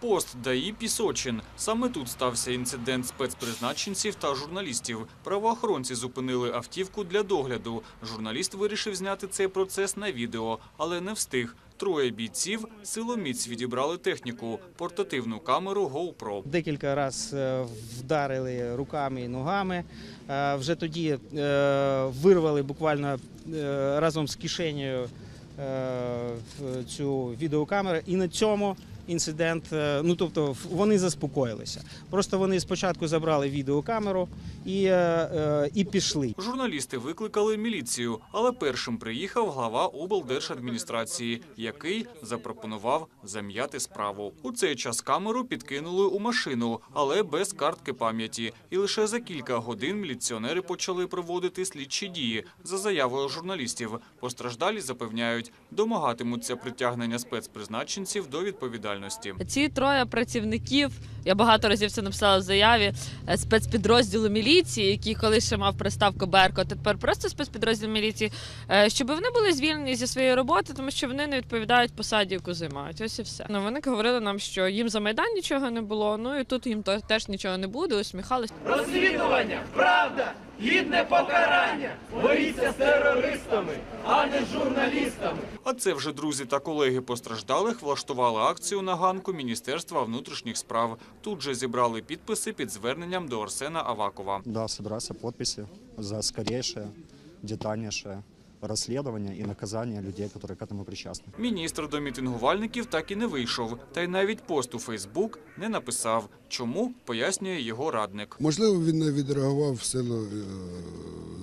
Пост ДАІ Пісочин. Саме тут стався інцидент спецпризначенців та журналістів. Правоохоронці зупинили автівку для догляду. Журналіст вирішив зняти цей процес на відео, але не встиг. Троє бійців силоміць відібрали техніку, портативну камеру GoPro. Декілька разів вдарили руками і ногами. Е, Вже тоді е, вирвали буквально е, разом з кишенею е, цю відеокамеру. І на цьому інцидент, е, ну тобто вони заспокоїлися. Просто вони спочатку забрали відеокамеру і, е, е, і пішли. Журналісти викликали міліцію, але першим приїхав глава облдержадміністрації, який запропонував зам'яти справу. У цей час камеру підкинули у машину, але без картки пам'яті. І лише за кілька годин міліціонери почали проводити слідчі дії за заявою журналістів. Постраждалі запевняють, домагатимуться притягнення спецпризначенців до відповідальності. Ці троє працівників, я багато разів це написала в заяві е, спецпідрозділу міліції, який колись ще мав приставку Берко, тепер просто спецпідрозділ міліції, е, щоб вони були звільнені зі своєї роботи, тому що вони не відповідають посаді, яку займають. Ось і все. Ну вони говорили нам, що їм за майдан нічого не було. Ну і тут їм то- теж нічого не буде. Усміхались. Розслідування, правда, гідне покарання. Боріться з терористами, а не з журналістами. А це вже друзі та колеги постраждалих влаштували акцію на ганку Міністерства внутрішніх справ. Тут же зібрали підписи під зверненням до Арсена Авакова. Да, собираются подписи за скорейшее, детальнейшее расследование и наказание людей, которые к этому причастны. Міністр до мітингувальників так і не вийшов, та й навіть пост у Фейсбук не написав. Чому пояснює його радник. Можливо, він не відреагував в силу е,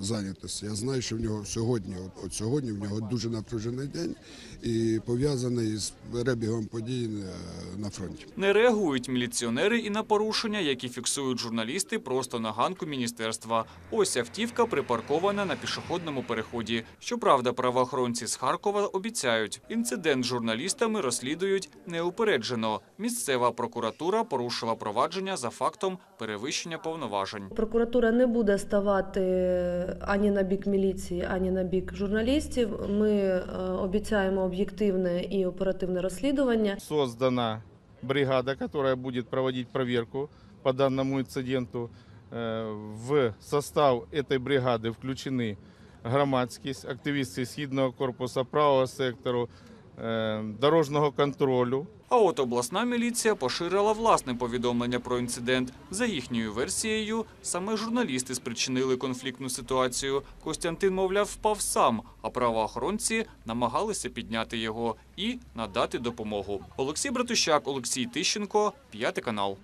зайнятості. Я знаю, що в нього сьогодні, от, от сьогодні, в нього дуже напружений день і пов'язаний з перебігом подій е, на фронті. Не реагують міліціонери і на порушення, які фіксують журналісти просто на ганку міністерства. Ось автівка припаркована на пішохідному переході. Щоправда, правоохоронці з Харкова обіцяють, інцидент з журналістами розслідують неупереджено. Місцева прокуратура порушила провадження за фактом перевищення повноважень. Прокуратура не буде ставати ані на бік міліції, ані на бік журналістів. Ми е, обіцяємо об'єктивне і оперативне розслідування. создана бригада, которая будет проводить проверку по данному инциденту. Э, В состав этой бригады включены громадськість, активісти Східного корпусу, правого сектору, э, дорожнього контролю. А от обласна міліція поширила власне повідомлення про інцидент. За їхньою версією, саме журналісти спричинили конфліктну ситуацію. Костянтин, мовляв, впав сам, а правоохоронці намагалися підняти його і надати допомогу. Олексій Братущак, Олексій Тищенко, п'ятий канал.